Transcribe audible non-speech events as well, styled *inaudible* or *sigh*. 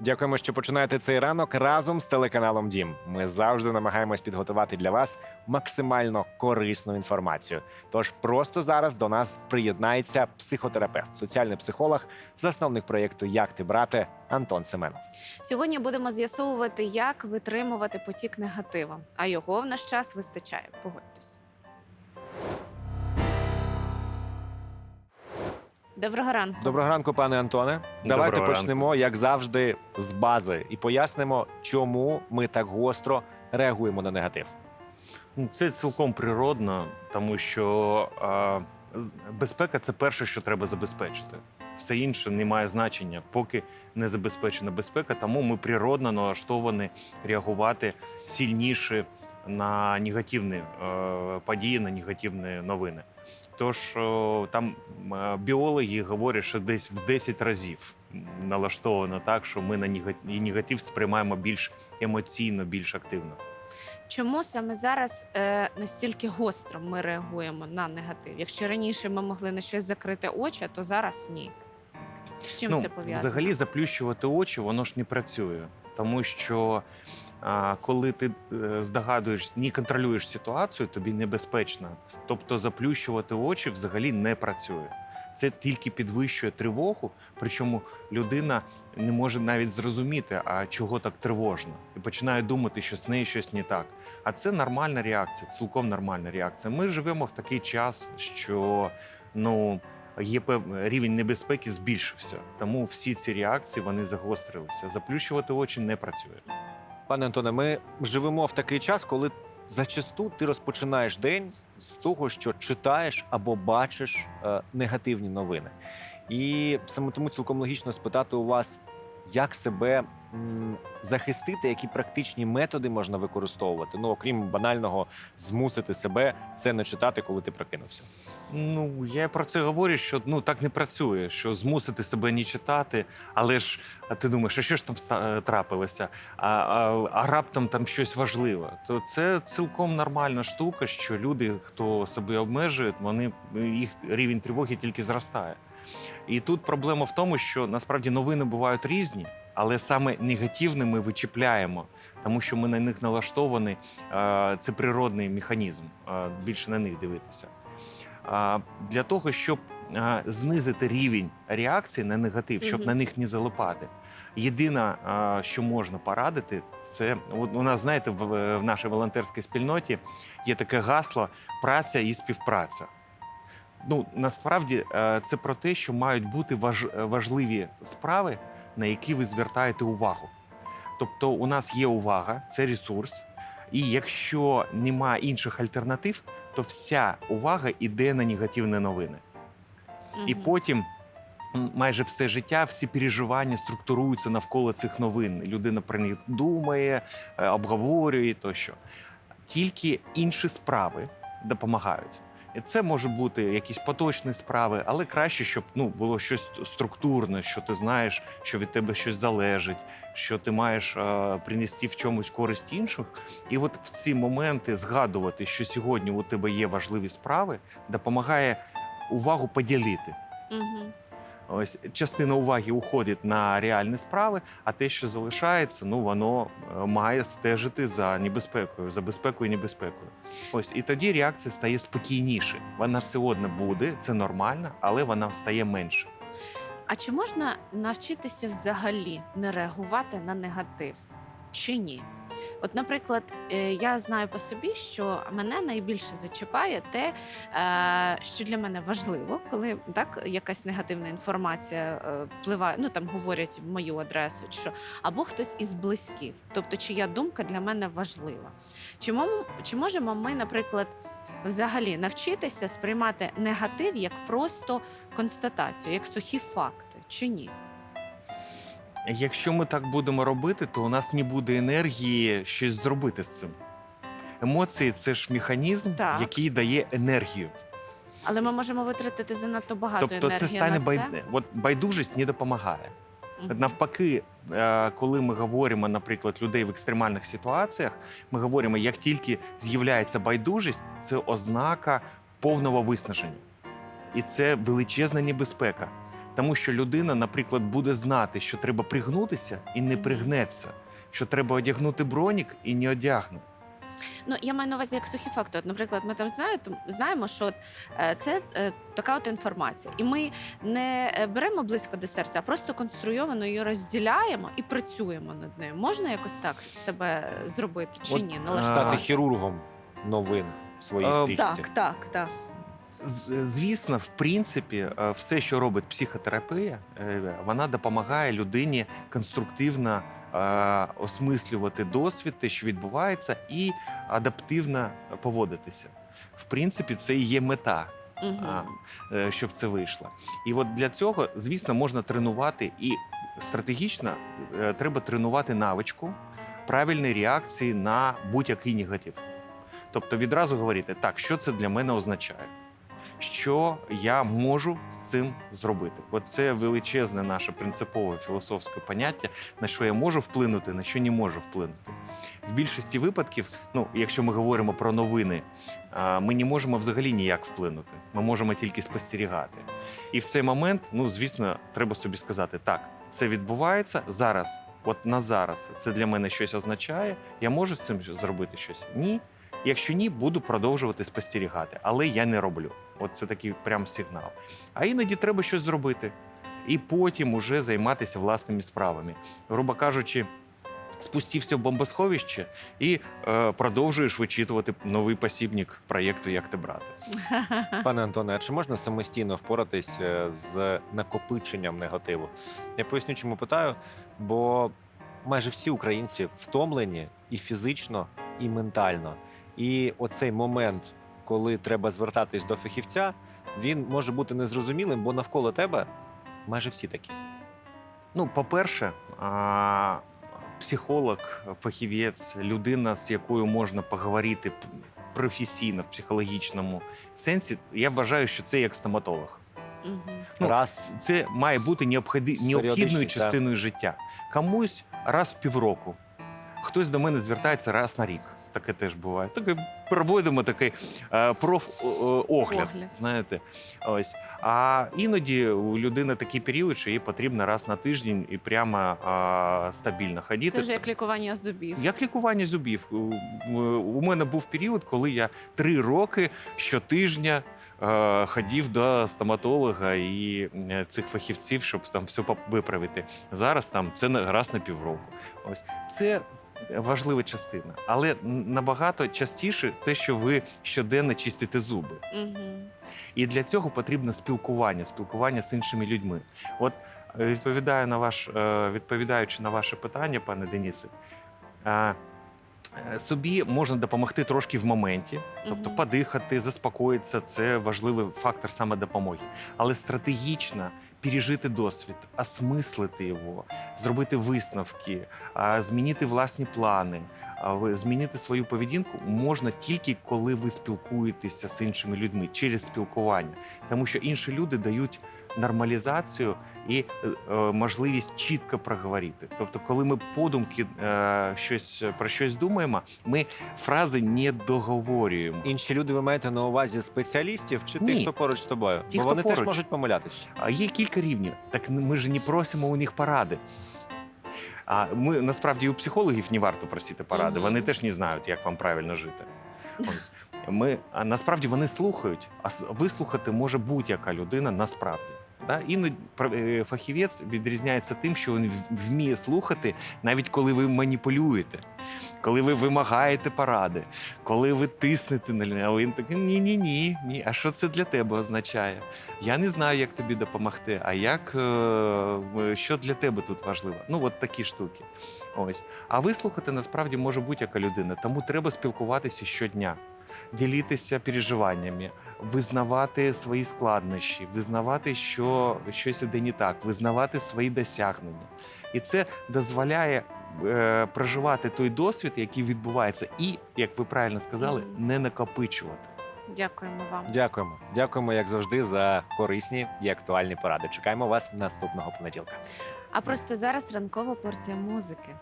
Дякуємо, що починаєте цей ранок разом з телеканалом Дім. Ми завжди намагаємось підготувати для вас максимально корисну інформацію. Тож просто зараз до нас приєднається психотерапевт, соціальний психолог, засновник проєкту Як ти брате Антон Семенов. Сьогодні будемо з'ясовувати, як витримувати потік негативу. А його в наш час вистачає. Погодьтесь. Доброго ранку. Доброго ранку, пане Антоне. Давайте Доброго почнемо, як завжди, з бази і пояснимо, чому ми так гостро реагуємо на негатив. Ну, Це цілком природно, тому що а, з- безпека це перше, що треба забезпечити. Все інше не має значення, поки не забезпечена безпека. Тому ми природно налаштовані реагувати сильніше на негативні е, події, на негативні новини. Тож там е, біологи говорять, що десь в 10 разів налаштовано так, що ми на нега- негатив сприймаємо більш емоційно, більш активно. Чому саме зараз е, настільки гостро ми реагуємо на негатив? Якщо раніше ми могли на щось закрити очі, то зараз ні. З чим це пов'язано? Ну, Взагалі заплющувати очі, воно ж не працює. Тому що коли ти е, здогадуєш, не контролюєш ситуацію, тобі небезпечно. Тобто заплющувати очі взагалі не працює. Це тільки підвищує тривогу, причому людина не може навіть зрозуміти, а чого так тривожно, і починає думати, що з нею щось не так. А це нормальна реакція, цілком нормальна реакція. Ми живемо в такий час, що ну є пев... рівень небезпеки збільшився. Тому всі ці реакції вони загострилися. Заплющувати очі не працює. Пане Антоне, ми живемо в такий час, коли зачасту ти розпочинаєш день з того, що читаєш або бачиш е, негативні новини. І саме тому цілком логічно спитати у вас, як себе захистити, які практичні методи можна використовувати. Ну, окрім банального, змусити себе це не читати, коли ти прокинувся. Ну я про це говорю, що ну так не працює, що змусити себе не читати, але ж ти думаєш, а що ж там е, трапилося? А, а, а раптом там щось важливе. То це цілком нормальна штука, що люди, хто себе обмежує, вони їх рівень тривоги тільки зростає. І тут проблема в тому, що насправді новини бувають різні, але саме негативні ми вичіпляємо, тому що ми на них налаштовані. е, Це природний механізм. е, Більше на них дивитися. Для того, щоб знизити рівень реакції на негатив, щоб на них не залипати. Єдине, що можна порадити, це у нас, знаєте, в нашій волонтерській спільноті є таке гасло праця і співпраця. Ну, насправді е, це про те, що мають бути важ, важливі справи, на які ви звертаєте увагу. Тобто, у нас є увага, це ресурс, і якщо немає інших альтернатив, то вся увага йде на негативні новини. І потім майже все життя, всі переживання структуруються навколо цих новин. Людина про них думає, е, обговорює тощо. Тільки інші справи допомагають. Це може бути якісь поточні справи, але краще, щоб ну було щось структурне, що ти знаєш, що від тебе щось залежить, що ти маєш е, принести в чомусь користь інших. І от в ці моменти згадувати, що сьогодні у тебе є важливі справи, допомагає увагу поділити. Мгм. Ось частина уваги уходить на реальні справи, а те, що залишається, ну воно е, має стежити за небезпекою, за безпекою і небезпекою. Ось і тоді реакція стає спокійніше. Вона все одно буде, це нормально, але вона стає менше. А чи можна навчитися взагалі не реагувати на негатив? Чи ні? От, наприклад, е, я знаю по собі, що мене найбільше зачіпає те, е, що для мене важливо, коли так якась негативна інформація е, впливає, ну там говорять в мою адресу, що або хтось із близьких, тобто чия думка для мене важлива. Чи, мом- чи можемо ми, наприклад, взагалі навчитися сприймати негатив як просто констатацію, як сухі факти, чи ні? Якщо ми так будемо робити, то у нас не буде енергії щось зробити з цим. Емоції це ж механізм, Так. який дає енергію. Але ми можемо витратити занадто багато Тобто енергії це стане на бай... От байдужість не допомагає. Мгм. Навпаки, е, коли ми говоримо, наприклад, людей в екстремальних ситуаціях, ми говоримо, як тільки з'являється байдужість, це ознака повного виснаження. І це величезна небезпека. Тому що людина, наприклад, буде знати, що треба пригнутися і не пригнеться, що треба одягнути бронік і не одягне. Ну, я маю на увазі як сухі факти. От, наприклад, ми там знаємо, знаємо, що е, це е, така от інформація, і ми не е, беремо близько до серця, а просто конструйовано її розділяємо і працюємо над нею. Можна якось так себе зробити чи От, ні? а, Налаштувати? Стати хірургом новин в своїй стрічці. Так, так, так. Звісно, в принципі, е, все, що робить психотерапія, е, вона допомагає людині конструктивно е, осмислювати досвід, те, що відбувається, і адаптивно поводитися. В принципі, це і є мета. Угу. щоб це вийшло. І от для цього, звісно, можна тренувати і стратегічно треба тренувати навичку правильної реакції на будь-який негатив. Тобто відразу говорити, так, що це для мене означає, що я можу з цим зробити. Бо це величезне наше принципове філософське поняття, на що я можу вплинути, на що не можу вплинути. В більшості випадків, ну, якщо ми говоримо про новини, ми не можемо взагалі ніяк вплинути. Ми можемо тільки спостерігати. І в цей момент, ну звісно, треба собі сказати: так, це відбувається зараз. От на зараз це для мене щось означає. Я можу з цим зробити щось? Ні. Якщо ні, буду продовжувати спостерігати, але я не роблю. От це такий прям сигнал. А іноді треба щось зробити, і потім уже займатися власними справами. Грубо кажучи, спустився в бомбосховище і е, продовжуєш вичитувати новий посібник проєкту Як ти брати. *laughs* Пане Антоне, а чи можна самостійно впоратись е, з накопиченням негативу? Я поясню, чому питаю, бо майже всі українці втомлені і фізично, і ментально. І оцей момент, коли треба звертатись до фахівця, він може бути незрозумілим, бо навколо тебе майже всі такі. Ну, по-перше, а, психолог, фахівець, людина, з якою можна поговорити професійно в психологічному сенсі, я вважаю, що це як стоматолог. Угу. Ну, Раз Це має бути необхідною частиною життя. Комусь раз в півроку, хтось до мене звертається раз на рік. Таке теж буває. Таке проводимо такий е, профогляд. Огляд. Знаєте, ось. А іноді у людини такий період, що їй потрібно раз на тиждень і прямо е, стабільно ходити. Це вже як лікування зубів. Як лікування зубів. У- мене був період, коли я три роки щотижня е, ходив до стоматолога і е, цих фахівців, щоб там все виправити. Зараз там це раз на півроку. Ось це. Важлива частина, але набагато частіше те, що ви щоденно чистите зуби. Угу. І для цього потрібно спілкування, спілкування з іншими людьми. От е, відповідаю на ваш, е, відповідаючи на ваше питання, пане Денисе, е, е, собі можна допомогти трошки в моменті, тобто подихати, заспокоїтися це важливий фактор саме допомоги. Але стратегічно пережити досвід, осмислити його, зробити висновки, змінити власні плани. Змінити свою поведінку можна тільки коли ви спілкуєтеся з іншими людьми через спілкування, тому що інші люди дають нормалізацію і е, е, можливість чітко проговорити. Тобто, коли ми подумки е, щось про щось думаємо, ми фрази не договорюємо. інші люди ви маєте на увазі спеціалістів чи тих, Ні. хто поруч з тобою? Ті, бо хто вони теж можуть помилятися. Є кілька рівнів. Так ми ж не просимо у них поради. А ми насправді і у психологів не варто просити поради. Вони теж не знають, як вам правильно жити. *laughs* Ось ми насправді вони слухають, а вислухати може будь-яка людина насправді. Да? Іноді е, фахівець відрізняється тим, що він вміє слухати, навіть коли ви маніпулюєте, коли ви вимагаєте поради, коли ви тиснете на нього. Він такий ні, ні, ні, ні. А що це для тебе означає? Я не знаю, як тобі допомогти. А як е, е, що для тебе тут важливо? Ну, от такі штуки. Ось. А вислухати насправді може будь-яка людина, тому треба спілкуватися щодня, ділитися переживаннями, визнавати свої складнощі, визнавати, що щось іде не так, визнавати свої досягнення. І це дозволяє. е, Проживати той досвід, який відбувається, і як ви правильно сказали, не накопичувати. Дякуємо вам. Дякуємо. Дякуємо, як завжди, за корисні і актуальні поради. Чекаємо вас наступного понеділка. А просто зараз ранкова порція музики.